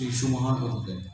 সেই সুমহান হতে দেয়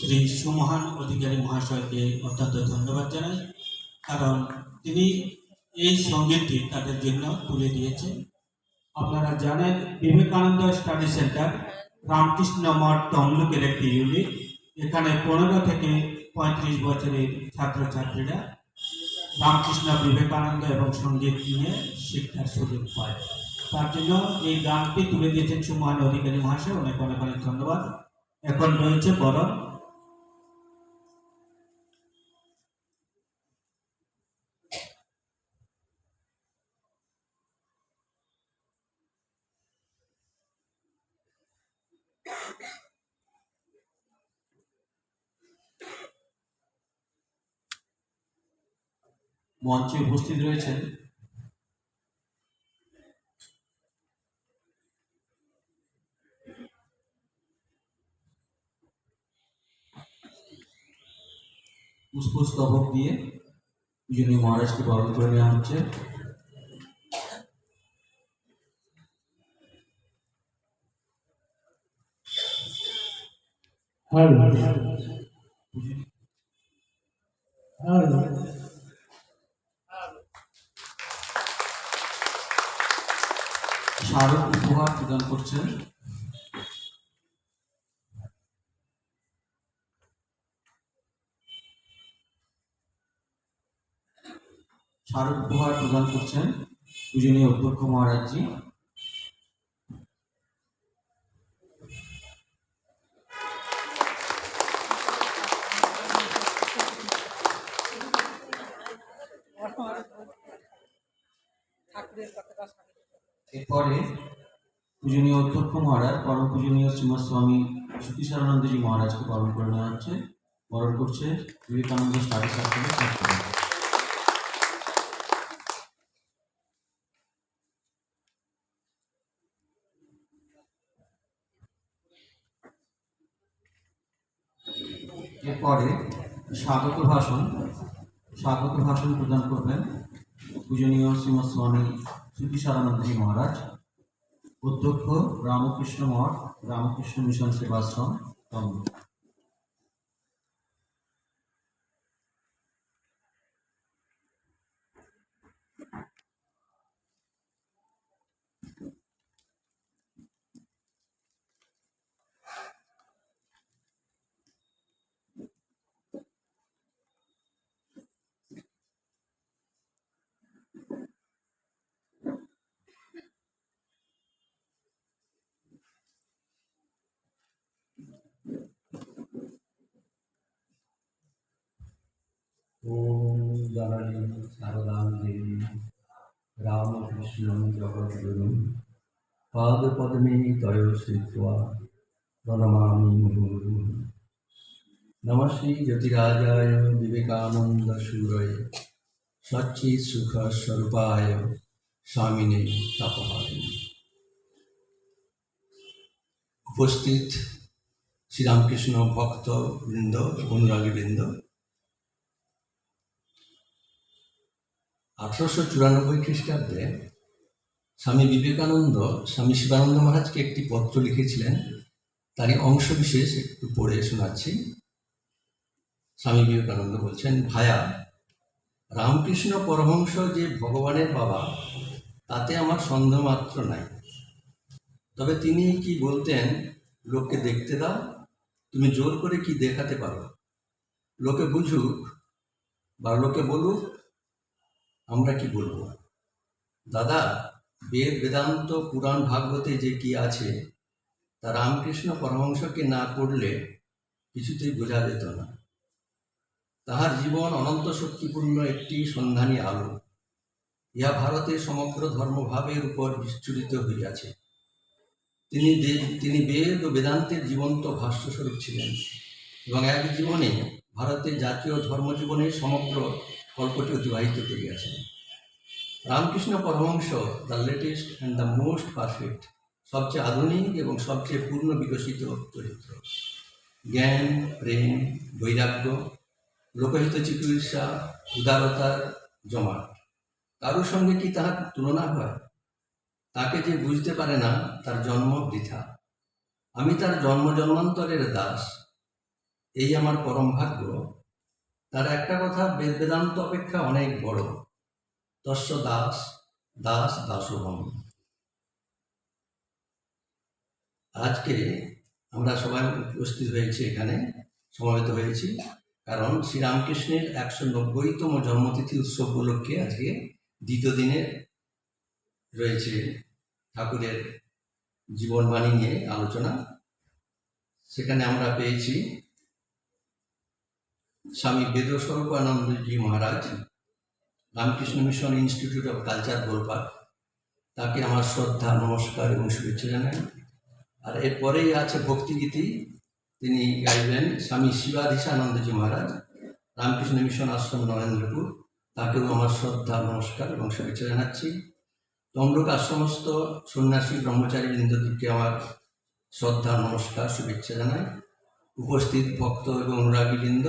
শ্রী সুমহান অধিকারী মহাশয়কে অত্যন্ত ধন্যবাদ জানাই, কারণ তিনি এই সঙ্গীতটি তাদের জন্য তুলে দিয়েছেন। আপনারা জানেন, বিবেকানন্দ স্টাডি সেন্টার, রামকৃষ্ণ মঠ তমলুকের একটি ইউনিট এখানে পনেরো থেকে পঁয়ত্রিশ বছরের ছাত্রছাত্রীরা রামকৃষ্ণ, বিবেকানন্দ এবং সংগীত নিয়ে শিক্ষার সুযোগ পায়। তার জন্য এই গানটি তুলে দিয়েছেন সুমহান অধিকারী মহাশয়। অনেক অনেক অনেক ধন্যবাদ। এখন রয়েছে বরণ। মঞ্চে উপস্থিত রয়েছেন পুষ্পস্তবক দিয়ে যিনি মহারাজকে বরণ করে নেওয়া হচ্ছে। স্মারক উপহার প্রদান করছেন স্মারক উপহার প্রদান করছেন পূজনীয় অধ্যক্ষ মহারাজজি। পূজনীয় মহারাজ পরম পূজনীয় শ্রীমৎ স্বামী সতীশানন্দজি মহারাজকে বরণ করে নেওয়া হচ্ছে বরণ করছে বিবেকানন্দ স্টাডি সার্কেলের। এরপরে স্বাগত ভাষণ স্বাগত ভাষণ প্রদান করবেন পূজনীয় শ্রীমৎ স্বামী সতীশানন্দজি মহারাজ অধ্যক্ষ রামকৃষ্ণ মঠ রামকৃষ্ণ মিশন সেবাশ্রম रामकृष्णं जगद्गुरुं पादपद्मे तयो श्रित्वा प्रणमामि मुहुर्मुहुः नमः श्रीज्योतिराजाय विवेकानन्दसूरये सच्चित्सुखस्वरूपाय স্বামিনে তাপহারিণী উপস্থিত শ্রীরামকৃষ্ণ ভক্ত বৃন্দ অনুরাগী বৃন্দ আঠারোশো চুরানব্বই খ্রিস্টাব্দে স্বামী বিবেকানন্দ, স্বামী শিবানন্দ মহারাজকে একটি পত্র লিখেছিলেন। তারই অংশ বিশেষ একটু পড়ে শোনাচ্ছি। স্বামী বিবেকানন্দ বলছেন, ভায়া, রামকৃষ্ণ পরমহংস যে ভগবানের বাবা, তাতে আমার সন্দেহ মাত্র নাই। তবে তিনি কি বলতেন, লোককে দেখতে দাও, তুমি জোর করে কি দেখাতে পারো? লোকে বুঝুক বা লোকে বলুক, আমরা কি বলব? দাদা বেদ, বেদান্ত, পুরাণ, ভাগবতে যে কি আছে, তা রামকৃষ্ণ পরমহংসকে না পড়লে কিছুতেই বোঝা যেত না। তাহার জীবন অনন্ত শক্তিপূর্ণ একটি সন্ধানী আলো। ইহা ভারতের সমগ্র ধর্মভাবের উপর বিস্তৃত হইয়াছে। তিনি তিনি বেদ ও বেদান্তের জীবন্ত ভাষ্যস্বরূপ ছিলেন এবং এক জীবনে ভারতের জাতীয় ধর্মজীবনের সমগ্র গল্পটি অতিবাহিত করিয়াছেন। Ramakrishna Paramahansa the latest and the most perfect সবচেয়ে আধুনিক এবং সবচেয়ে পূর্ণ বিকশিত চরিত্র। জ্ঞান, প্রেম, বৈরাগ্য, লোকহিত চিকিৎসা, উদারতার জমাট। কারোর সঙ্গে কি তাহার তুলনা হয়? তাকে যে বুঝতে পারে না, তার জন্ম বৃথা। আমি তার জন্ম জন্মান্তরের দাস। এই আমার পরম ভাগ্য। তার একটা কথা বেদ বেদান্ত অপেক্ষা অনেক বড়। তস্য দাস দাস দাসোহম আজকে আমরা সবাই উপস্থিত হয়েছি এখানে, সমাবেত হয়েছি। কারণ শ্রীরামকৃষ্ণের একশো নব্বইতম জন্মতিথি উৎসব উপলক্ষে আজকে দ্বিতীয় দিনে রয়েছে ঠাকুরের জীবনবাণী নিয়ে আলোচনা। সেখানে আমরা পেয়েছি Swami Vedaswarupanandaji Maharaj Ramakrishna Mission Institute of Culture Golpark তাকে আমার শ্রদ্ধা, নমস্কার এবং শুভেচ্ছা জানাই। আর এরপরেই আছে ভক্তিগীতি। তিনি গাইবেন স্বামী শিবাধীশানন্দজি মহারাজ, রামকৃষ্ণ মিশন আশ্রম, নরেন্দ্রপুর। তাকেও আমার শ্রদ্ধা, নমস্কার এবং শুভেচ্ছা জানাচ্ছি। তমলুক আশ্রমস্থ সন্ন্যাসী ব্রহ্মচারী বৃন্দদিকে আমার শ্রদ্ধা, নমস্কার, শুভেচ্ছা জানাই। উপস্থিত ভক্ত এবং অনুরাগীবৃন্দ,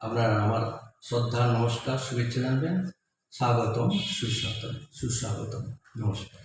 আপনারা আমার শ্রদ্ধা নমস্কার শুভেচ্ছা জানবেন। স্বাগতম সুস্বাগতম সুস্বাগতম। নমস্কার।